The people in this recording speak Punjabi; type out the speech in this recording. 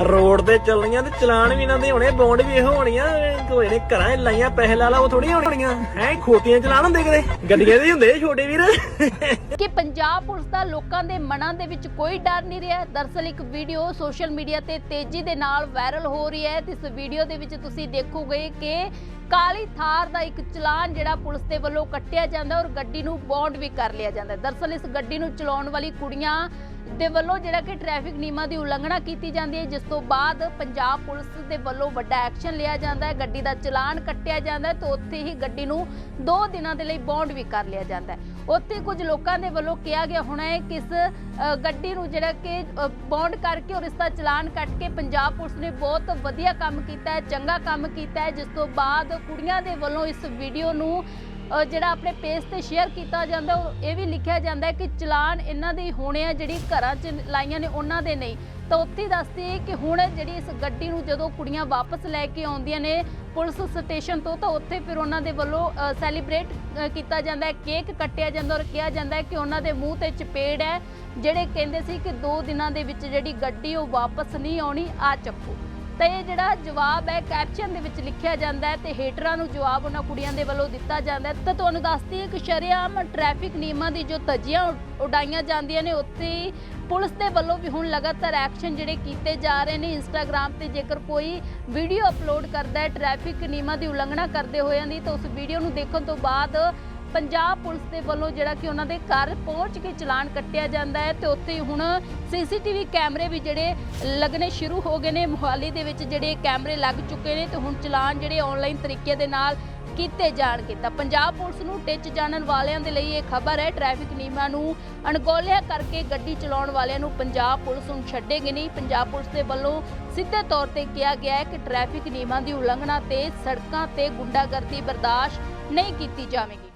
ਰੋਡ ਤੇ ਚੱਲਣੀਆਂ ਤੇ ਚਲਾਨ ਵੀ ਇਹਨਾਂ ਦੇ ਹੋਣੇ ਬੌਂਡ ਵੀ ਇਹੋ ਹੋਣੀਆਂ, ਕੋਈ ਨੇ ਘਰਾਂ 'ਚ ਲਾਈਆਂ, ਪੈਸੇ ਲਾ ਲਾ, ਉਹ ਥੋੜੀ ਹੋਣੀਆਂ। ਹੈ ਖੋਤੀਆਂ ਚਲਾਨ ਹੁੰਦੇ ਕਿਤੇ? ਗੱਡੀਆਂ ਦੇ ਹੀ ਹੁੰਦੇ ਛੋਟੇ ਵੀਰ। ਕਿ ਪੰਜਾਬ ਪੁਲਿਸ ਦਾ ਲੋਕਾਂ ਦੇ ਮਨਾਂ ਦੇ ਵਿੱਚ ਕੋਈ ਡਰ ਨਹੀਂ ਰਿਹਾ। ਦਰਸਲ ਇੱਕ ਵੀਡੀਓ ਸੋਸ਼ਲ ਮੀਡੀਆ ਤੇ ਤੇਜ਼ੀ ਦੇ ਨਾਲ ਵਾਇਰਲ ਹੋ ਰਹੀ ਹੈ। ਤੇ ਇਸ ਵੀਡੀਓ ਦੇ ਵਿੱਚ ਤੁਸੀਂ ਦੇਖੋਗੇ ਕਿ ਕਾਲੀ ਥਾਰ ਦਾ ਇੱਕ ਚਲਾਨ ਜਿਹੜਾ ਪੁਲਿਸ ਦੇ ਵੱਲੋਂ ਕੱਟਿਆ ਜਾਂਦਾ ਔਰ ਗੱਡੀ ਨੂੰ ਬੌਂਡ ਵੀ ਕਰ ਲਿਆ ਜਾਂਦਾ। ਹੈ। ਦਰਸਲ ਇਸ ਗੱਡੀ ਨੂੰ ਚਲਾਉਣ ਵਾਲੀ ਕੁੜੀਆਂ ਦੇ ਵੱਲੋਂ ਜਿਹੜਾ ਕਿ ਟ੍ਰੈਫਿਕ ਨਿਯਮਾਂ ਦੀ ਉਲੰਘਣਾ ਕੀਤੀ ਜਾਂਦੀ ਹੈ, ਜਿਸ ਤੋਂ ਬਾਅਦ ਪੰਜਾਬ ਪੁਲਿਸ ਦੇ ਵੱਲੋਂ ਵੱਡਾ ਐਕਸ਼ਨ ਲਿਆ ਜਾਂਦਾ ਹੈ। ਗੱਡੀ ਦਾ ਚਲਾਨ ਕੱਟਿਆ ਜਾਂਦਾ ਹੈ ਤੇ ਉੱਥੇ ਹੀ ਗੱਡੀ ਨੂੰ 2 ਦਿਨਾਂ ਦੇ ਲਈ ਬੌਂਡ ਵੀ ਕਰ ਲਿਆ ਜਾਂਦਾ ਹੈ। ਉੱਥੇ ਕੁਝ ਲੋਕਾਂ ਦੇ ਵੱਲੋਂ ਕਿਹਾ ਗਿਆ ਹੋਣਾ ਹੈ ਕਿ ਇਸ ਗੱਡੀ ਨੂੰ ਜਿਹੜਾ ਕਿ ਬੌਂਡ ਕਰਕੇ ਔਰ ਇਸ ਦਾ ਚਲਾਨ ਕੱਟ ਕੇ ਪੰਜਾਬ ਪੁਲਿਸ ਨੇ ਬਹੁਤ ਵਧੀਆ ਕੰਮ ਕੀਤਾ ਹੈ, ਚੰਗਾ ਕੰਮ ਕੀਤਾ ਹੈ। ਜਿਸ ਤੋਂ ਬਾਅਦ ਕੁੜੀਆਂ ਦੇ ਵੱਲੋਂ ਇਸ ਵੀਡੀਓ ਨੂੰ ਜਿਹੜਾ ਆਪਣੇ ਪੇਜ ਤੇ ਸ਼ੇਅਰ ਕੀਤਾ ਜਾਂਦਾ, ਉਹ ਇਹ ਵੀ ਲਿਖਿਆ ਜਾਂਦਾ ਕਿ ਚਲਾਨ ਇਹਨਾਂ ਦੇ ਹੋਣੇ ਆ, ਜਿਹੜੀ ਘਰਾਂ 'ਚ ਲਾਈਆਂ ਨੇ, ਉਹਨਾਂ ਦੇ ਨਹੀਂ। ਤਾਂ ਉੱਥੇ ਦੱਸਦੀ ਹੈ ਕਿ ਹੁਣ ਜਿਹੜੀ ਇਸ ਗੱਡੀ ਨੂੰ ਜਦੋਂ ਕੁੜੀਆਂ ਵਾਪਸ ਲੈ ਕੇ ਆਉਂਦੀਆਂ ਨੇ ਪੁਲਿਸ ਸਟੇਸ਼ਨ ਤੋਂ, ਤਾਂ ਉੱਥੇ ਫਿਰ ਉਹਨਾਂ ਦੇ ਵੱਲੋਂ ਸੈਲੀਬ੍ਰੇਟ ਕੀਤਾ ਜਾਂਦਾ ਹੈ, ਕੇਕ ਕੱਟਿਆ ਜਾਂਦਾ ਔਰ ਕਿਹਾ ਜਾਂਦਾ ਹੈ ਕਿ ਉਹਨਾਂ ਦੇ ਮੂੰਹ ਤੇ ਚਪੇੜ ਹੈ, ਜਿਹੜੇ ਕਹਿੰਦੇ ਸੀ ਕਿ 2 ਦਿਨਾਂ ਦੇ ਵਿੱਚ ਜਿਹੜੀ ਗੱਡੀ ਉਹ ਵਾਪਸ ਨਹੀਂ ਆਉਣੀ, ਆ ਚੱਕੋ। ਤਾਂ ਇਹ ਜਿਹੜਾ ਜਵਾਬ ਹੈ ਕੈਪਸ਼ਨ ਦੇ ਵਿੱਚ ਲਿਖਿਆ ਜਾਂਦਾ ਹੈ ਤੇ ਹੇਟਰਾਂ ਨੂੰ ਜਵਾਬ ਉਹਨਾਂ ਕੁੜੀਆਂ ਦੇ ਵੱਲੋਂ ਦਿੱਤਾ ਜਾਂਦਾ ਹੈ। ਤਾਂ ਤੁਹਾਨੂੰ ਦੱਸਦੀ ਹੈ ਕਿ ਸ਼ਰੇਆਮ ਟ੍ਰੈਫਿਕ ਨਿਯਮਾਂ ਦੀ ਜੋ ਧੱਜੀਆਂ ਉਡਾਈਆਂ ਜਾਂਦੀਆਂ ਨੇ, ਉੱਥੇ ਹੀ ਪੁਲਿਸ ਦੇ ਵੱਲੋਂ ਵੀ ਹੁਣ ਲਗਾਤਾਰ ਐਕਸ਼ਨ ਜਿਹੜੇ ਕੀਤੇ ਜਾ ਰਹੇ ਨੇ ਇੰਸਟਾਗ੍ਰam ਤੇ। ਜੇਕਰ ਕੋਈ ਵੀਡੀਓ ਅਪਲੋਡ ਕਰਦਾ ਹੈ ਟ੍ਰੈਫਿਕ ਨਿਯਮਾਂ ਦੀ ਉਲੰਘਣਾ ਕਰਦੇ ਹੋਇਆਂ ਦੀ, ਤਾਂ ਉਸ ਵੀਡੀਓ ਨੂੰ ਦੇਖਣ ਤੋਂ ਬਾਅਦ ਪੰਜਾਬ ਪੁਲਿਸ ਦੇ ਵੱਲੋਂ ਜਿਹੜਾ ਕਿ ਉਹਨਾਂ ਦੇ ਘਰ ਪਹੁੰਚ ਕੇ ਚਲਾਨ ਕੱਟਿਆ ਜਾਂਦਾ ਹੈ ਤੇ ਉੱਥੇ ਹੀ ਹੁਣ ਸੀਸੀਟੀਵੀ ਕੈਮਰੇ ਵੀ ਜਿਹੜੇ ਲੱਗਣੇ ਸ਼ੁਰੂ ਹੋ ਗਏ ਨੇ। ਮੁਹਾਲੀ ਦੇ ਵਿੱਚ ਜਿਹੜੇ ਕੈਮਰੇ ਲੱਗ ਚੁੱਕੇ ਨੇ ਤੇ ਹੁਣ ਚਲਾਨ ਜਿਹੜੇ ਆਨਲਾਈਨ ਤਰੀਕੇ ਦੇ ਨਾਲ ਕੀਤੇ ਜਾਣਗੇ। ਤਾਂ ਪੰਜਾਬ ਪੁਲਿਸ ਨੂੰ ਟਿੱਚ ਜਾਣਨ ਵਾਲਿਆਂ ਦੇ ਲਈ ਇਹ ਖਬਰ ਹੈ। ਟ੍ਰੈਫਿਕ ਨਿਯਮਾਂ ਨੂੰ ਅਣਗੌਲਿਆ ਕਰਕੇ ਗੱਡੀ ਚਲਾਉਣ ਵਾਲਿਆਂ ਨੂੰ ਪੰਜਾਬ ਪੁਲਿਸ ਨੂੰ ਛੱਡੇਗੀ ਨਹੀਂ। ਪੰਜਾਬ ਪੁਲਿਸ ਦੇ ਵੱਲੋਂ ਸਿੱਧੇ ਤੌਰ ਤੇ ਕਿਹਾ ਗਿਆ ਹੈ ਕਿ ਟ੍ਰੈਫਿਕ ਨਿਯਮਾਂ ਦੀ ਉਲੰਘਣਾ ਤੇ ਸੜਕਾਂ ਤੇ ਗੁੰਡਾਗਰਦੀ ਬਰਦਾਸ਼ਤ ਨਹੀਂ ਕੀਤੀ ਜਾਵੇਗੀ।